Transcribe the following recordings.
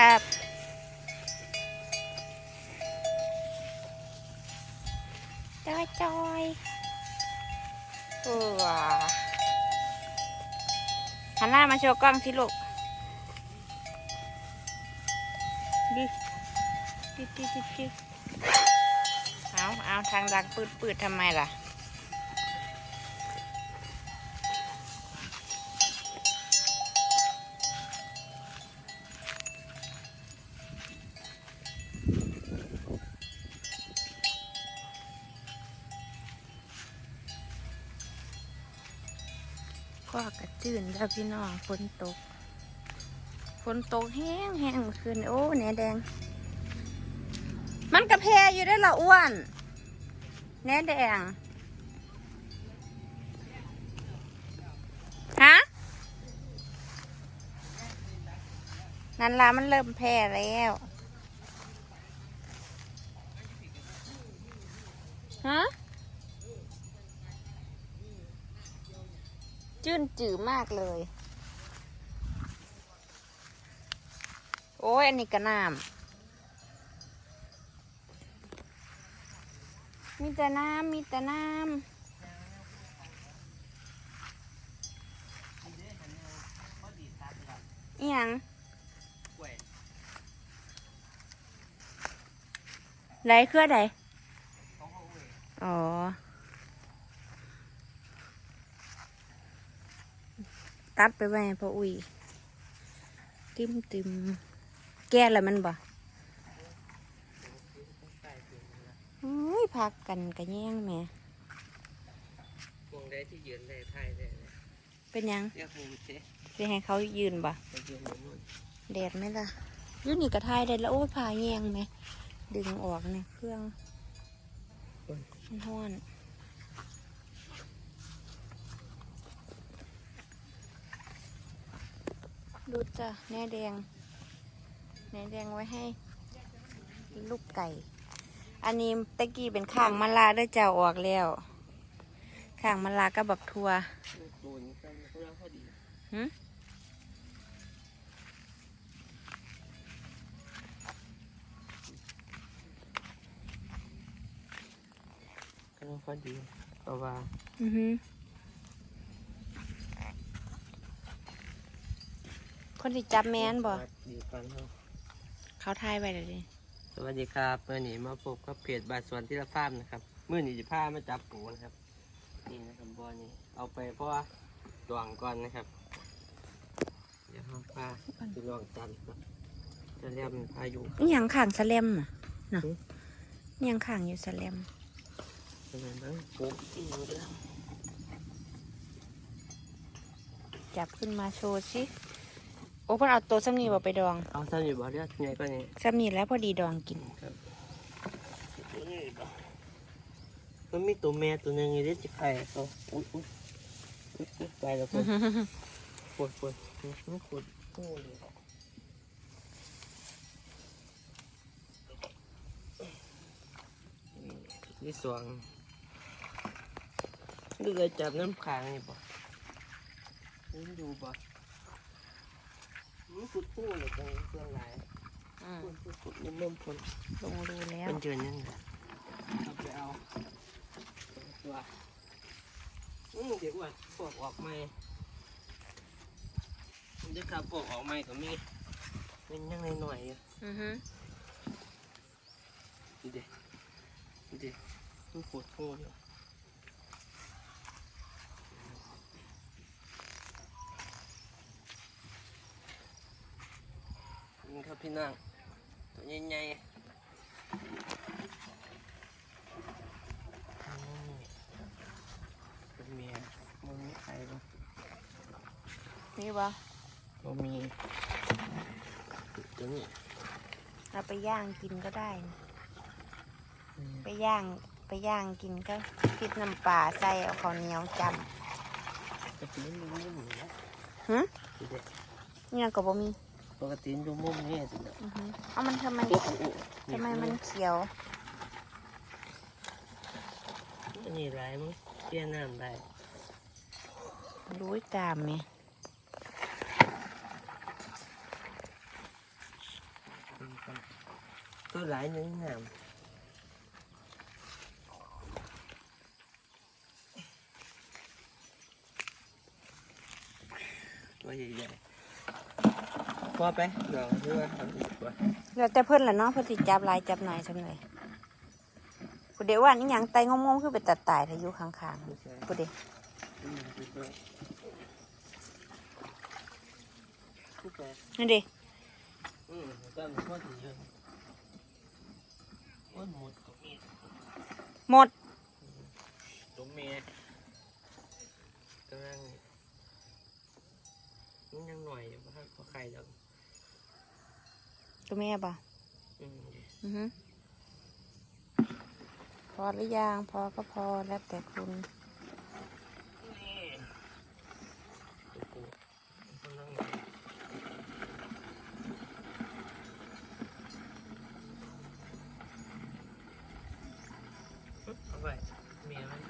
ครับจอยจอยเออหันหน้ามาโชว์กล้องสิลูกดิดิดิดิดิเอาเอาทางดังปืดปืดทำไมล่ะ ก็กระจืนแล้วพี่น้องฝนตกฝนตกแห้งแห้งเมื่อคืนโอ้แหนแดง มันกระเพยอยู่ได้ละอ้วนแหนแดงฮะนั่นละมันเริ่มแพ้แล้ว ฮะ จื้นจืดมากเลย โอ้ย อันนี้กระน้ำมีแต่น้ำมีแต่น้ำอีหยังไรเครือใดอ๋อ ตัดไปไว้ให้พ่ออุ้ยติมติมแก่แล้วมันบ่โอ้ยพักกันกันแย่งแหม่วงได้ที่ยืนได้ไทยได้เลยเป็นหยังเรียกหูเจ๊สิให้เขายืนบ่ไปยืนอยู่นู่นแดดไหมล่ะอยืนนี่กระทายได้แล้วโอ้ยพาแย่งไหมดึงออกเนี่ยเครื่องมันห้อน ดูจ้ะแหน่แดงแหน่แดงไว้ให้ลูกไก่ อันนี้ตะกี้เป็นข้างมะลาได้เจ้าออกแล้วข้างมะลากับบักทัวตูนกันเพื่อพอดีหึก็พอดีเพราะว่า อือฮึ คนที่จับแมนบ่สวัสดีครับเนาะเขาทายไว้เลยดิสวัสดีครับเมื่อนี้มาพบกับเพจบาสวนที่ละฟาร์มนะครับเมื่อนี้จะพามาจับปูนะครับ นี่นะครับบอนี่เอาไปเพราะว่าดวงก่อนนะครับ เดี๋ยวเราพาไปลองจันครับจะเรียกมันพายุนี่ยังข่างสแลมอะเนาะหึนี่ยังข่างอยู่สแลมเป็นไงบ้างปูอีกแล้วจับขึ้นมาโชว์สิโอ้เพิ่นเอาตัวซ้ำนี่บ่ไปดองเอาซ้ำอยู่บ่เรียกไงก็นี่ซ้ำนี่แล้วพอดีดองกินมันมีตัวแม่ตัวหนึงอยู่ที่จะไข่ตัวอุ๊ยอุ๊ยอุ๊ยอุ๊ยไปแล้วคนปวดปวดไม่ปวดโอ้ยนี่สวงดูเลยจับน้ำขังนี่บ่นี่ดูบ่ นี่ขุดคู่เลยตรงเครื่องไหลอืมขุดขุดขุดเริ่มพ้นลงรูแล้วมันเจอยังไงเอาไปเอาตัวอืมเดี๋ยวอ้วดพวกออกใหม่เดี๋ยวขับพวกออกใหมก็มีเป็นยังไงหน่อยอยู่อือฮึดูดิดูดิมันปวดโคตรอยู่ ครับพี่นางตัวใหญ่ๆอืมเป็นเมียมันมีใครบ้างนี่บ่มันมีตัวนี้เราไปย่างกินก็ได้นะอืมไปย่างไปย่างกินก็พริกน้ำปลาใส่เอาข้าวเหนียวจปกติมันดูมุมนี้นะำหึดูดิเนี่ยก็บ่มี ปกติมันดูมุมนี้สินะอือฮึเอามันทำไมโอ้โหทำไมมันเขียว อันนี้ไรมั้งเชี่ยน้ำได้รู้กามไหมตัวหลายหนึงงามตัวใหญ่ๆ พอไปเดี๋ยวดูว่าเอาอีกว่าแล้วแต่เพิ่นล่ะเนาะเพิ่นสิจับหลายจับหน่อยจังเลยกูเดี๋ยวว่านี่หยังไตงงๆคือไปตัดตายถ้าอยู่ข้างไม่ใช่ๆกูเดี๋ยวอืมไม่ใช่ไม่ใช่นี่เดิอืมก็มีข้อดีเยอะว่าหมดก็มีหมดตัวเมียกำลังมันยังหน่อยอยู่บ้างพอไข่แล้ว ตัวแม่ป่ะอืมอือฮึพอหรือยังพอก็พอแล้วแต่คุณนี่ตัวปูกำลังเอาไปเมียมัน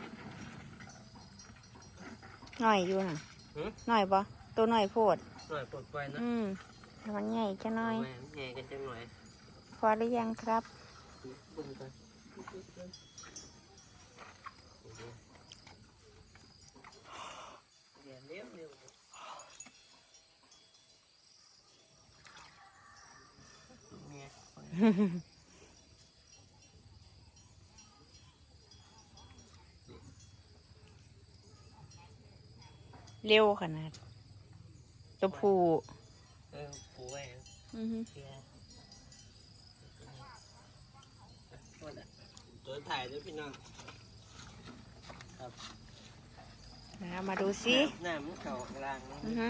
หน่อยอยู่น่ะหือหน่อยป่ะตัวหน่อยโพดหน่อยปลดปล่อยนะอืม ให้มันใหญ่จะหน่อยแม่แง่กันจังหน่อยพอหรือยังครับบุ้งกันเดี๋ยวเลี้ยวเลี้ยวเมียเร็วขนาดตัวผู้ เออปูแหวนอือฮึเชียตัวถ่ายด้วยพี่น้องแล้วมาดูสิหน้ามันเข่ากลางอือฮึ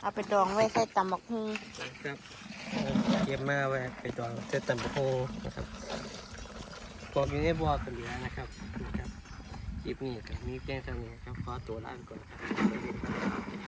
เอาไปดองไว้ใส่ตำบักฮุงครับเก็บมาไว้ไปดองเจะตำบกโฮนะครับกบอยู่ในบ่อกันเหลือนะครับนะครับ คลิปนี้ก็มีเพียงเท่านี้ครับ ขอตัวลาไปก่อนครับ